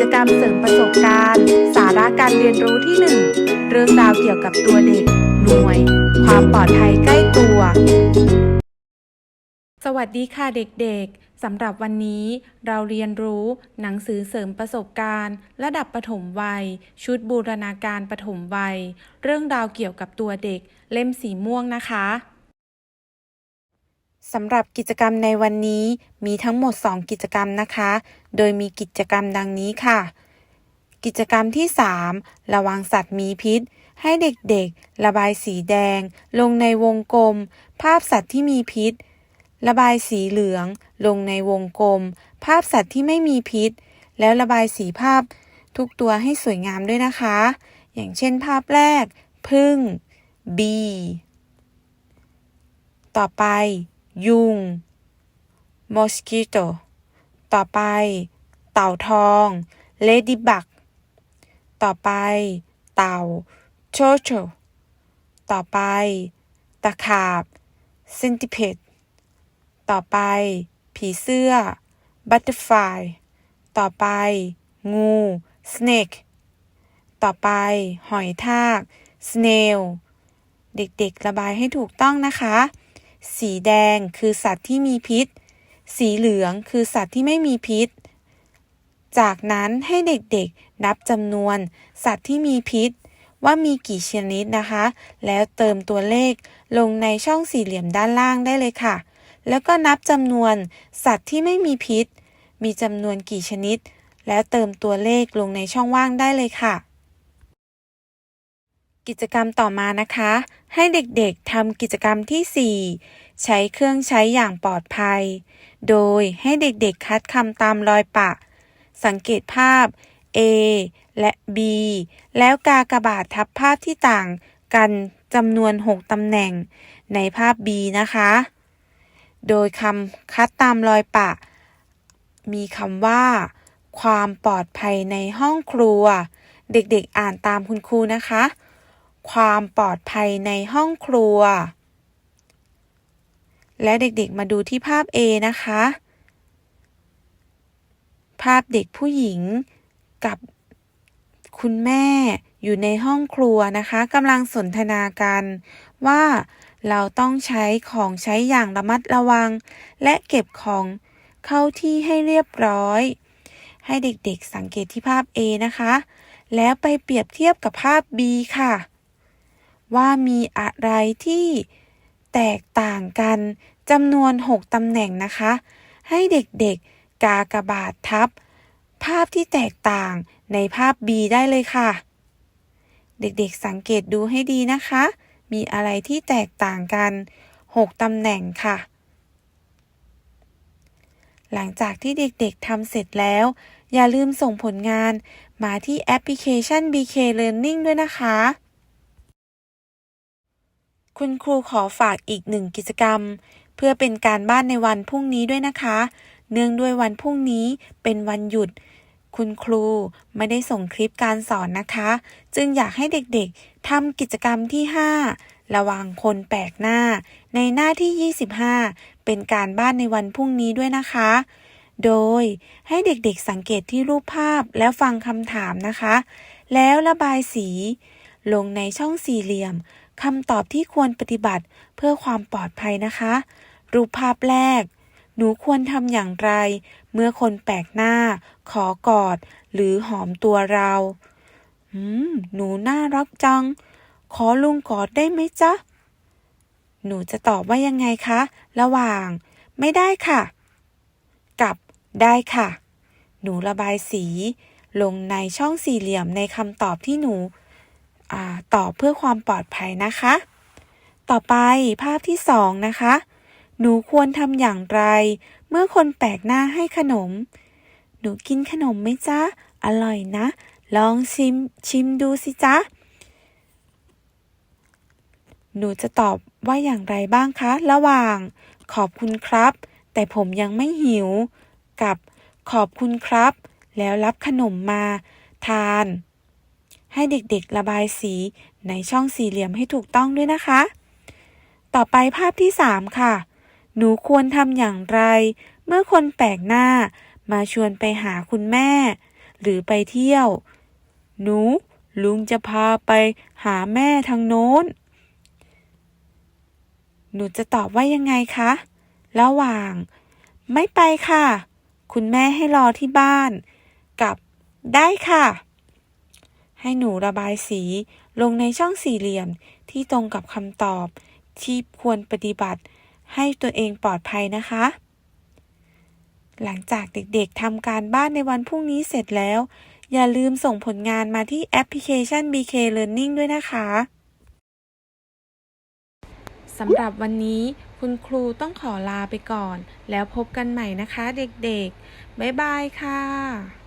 จกรรมเสริมประสบการณ์ สาระการเรียนรู้ที่ 1 เรื่องราวเกี่ยวกับตัวเด็ก หน่วย ความปลอดภัยใกล้ตัว สวัสดีค่ะเด็กๆสำหรับวันนี้เราเรียนรู้หนังสือเสริมประสบการณ์ ระดับประถมวัย ชุดบูรณาการประถมวัย เรื่องราวเกี่ยวกับตัวเด็ก เล่มสีม่วงนะคะ สำหรับกิจกรรมในวันนี้มีทั้งหมด 2 กิจกรรมนะคะ โดยมีกิจกรรมดังนี้ค่ะ กิจกรรมที่ 3 ระวังสัตว์มีพิษ ให้เด็กๆ ระบายสีแดง ลงในวงกลม ภาพสัตว์ที่มีพิษ ระบายสีเหลือง ลงในวงกลม ภาพสัตว์ที่ไม่มีพิษ แล้วระบายสีภาพ ทุกตัวให้สวยงามด้วยนะคะ อย่างเช่นภาพแรก พึ่ง B ต่อไป ยุง mosquito ต่อไป เต่าทอง ladybug ต่อไป เต่า turtle ต่อไป ตะขาบ centipede ต่อไป ผีเสื้อ butterfly ต่อไป งู snake ต่อไป หอยทาก snail เด็กๆ ระบายให้ถูกต้องนะคะ สีแดงคือสัตว์ที่มีพิษ สีเหลืองคือสัตว์ที่ไม่มีพิษ จากนั้นให้เด็กๆนับจำนวน สัตว์ที่มีพิษ ว่ามีกี่ชนิดนะคะ แล้วเติมตัวเลขลงในช่องสี่เหลี่ยมด้านล่างได้เลยค่ะ แล้วก็นับจำนวน สัตว์ที่ไม่มีพิษ มีจำนวนกี่ชนิด แล้วเติมตัวเลขลงในช่องว่างได้เลยค่ะ กิจกรรมต่อมานะคะ ให้เด็กๆทำกิจกรรมที่ 4 ใช้เครื่องใช้อย่างปลอดภัย โดยให้เด็กๆคัดคำตามรอยปะ สังเกตภาพ A และ B แล้วกากระบาททับภาพที่ต่างกันจำนวน 6ตำแหน่งในภาพ B นะคะ โดยคำคัดตามรอยปะ มีคำว่า ความปลอดภัยในห้องครัว เด็กๆอ่านตามคุณครูนะคะ ความปลอดภัยในห้องครัว และเด็กๆมาดูที่ภาพ A นะคะ ภาพเด็กผู้หญิงกับคุณแม่อยู่ในห้องครัวนะคะกำลังสนทนากันว่าเราต้องใช้ของใช้อย่างระมัดระวัง และเก็บของเข้าที่ให้เรียบร้อย ให้เด็กๆสังเกตที่ภาพ A นะคะ แล้วไปเปรียบเทียบกับภาพ B ค่ะ ว่ามีอะไรที่แตกต่างกันจำนวน 6ตำแหน่งนะคะ ให้เด็กๆกากบาททับ ภาพที่แตกต่างในภาพ B ได้เลยค่ะ เด็กๆสังเกตดูให้ดีนะคะ มีอะไรที่แตกต่างกัน 6ตำแหน่งค่ะ หลังจากที่เด็กๆทำเสร็จแล้ว อย่าลืมส่งผลงานมาที่แอปพลิเคชัน BK Learning ด้วยนะคะ คุณครูขอฝากอีกหนึ่งกิจกรรม เพื่อเป็นการบ้านในวันพรุ่งนี้ด้วยนะคะ เนื่องด้วยวันพรุ่งนี้เป็นวันหยุด คุณครูไม่ได้ส่งคลิปการสอนนะคะ จึงอยากให้เด็กๆทำกิจกรรมที่ 5 ระวังคนแปลกหน้า ในหน้าที่ 25 เป็นการบ้านในวันพรุ่งนี้ด้วยนะคะ โดยให้เด็กๆสังเกตที่รูปภาพแล้วฟังคำถามนะคะ แล้วระบายสี ลงในช่องสี่เหลี่ยม คำตอบที่ควรปฏิบัติเพื่อความปลอดภัยนะคะ รูปภาพแรก หนูควรทำอย่างไร เมื่อคนแปลกหน้า ขอกอด หรือหอมตัวเราหืมหนูน่ารักจัง ขอลุงกอดได้ไหมจ๊ะ หนูจะตอบว่ายังไงคะ ระหว่าง ไม่ได้ค่ะ กับได้ค่ะ หนูระบายสี ลงในช่องสี่เหลี่ยมในคำตอบที่หนู ตอบเพื่อความปลอดภัยนะคะ ต่อไปภาพที่สองนะคะ หนูควรทำอย่างไร เมื่อคนแปลกหน้าให้ขนม หนูกินขนมไหมจ๊ะ อร่อยนะ ลองชิมชิมดูสิจ๊ะ หนูจะตอบว่าอย่างไรบ้างคะ ระหว่าง ขอบคุณครับ แต่ผมยังไม่หิว กับขอบคุณครับ แล้วรับขนมมาทาน ให้เด็กๆระบายสีในช่องสี่เหลี่ยมให้ถูกต้องด้วยนะคะ ต่อไปภาพที่ 3 ค่ะ หนูควรทำอย่างไร เมื่อคนแปลกหน้า มาชวนไปหาคุณแม่ หรือไปเที่ยว หนู ลุงจะพาไปหาแม่ทางโน้น หนูจะตอบว่ายังไงคะ ระหว่าง ไม่ไปค่ะ คุณแม่ให้รอที่บ้าน กับได้ค่ะ ให้หนูระบายสีลงในช่องสี่เหลี่ยมที่ตรงกับคำตอบ ที่ควรปฏิบัติให้ตัวเองปลอดภัยนะคะ หลังจากเด็กๆทำการบ้านในวันพรุ่งนี้เสร็จแล้ว อย่าลืมส่งผลงานมาที่แอปพลิเคชัน BK Learning ด้วยนะคะสำหรับวันนี้คุณครูต้องขอลาไปก่อน แล้วพบกันใหม่นะคะเด็กๆ บ๊ายบายค่ะ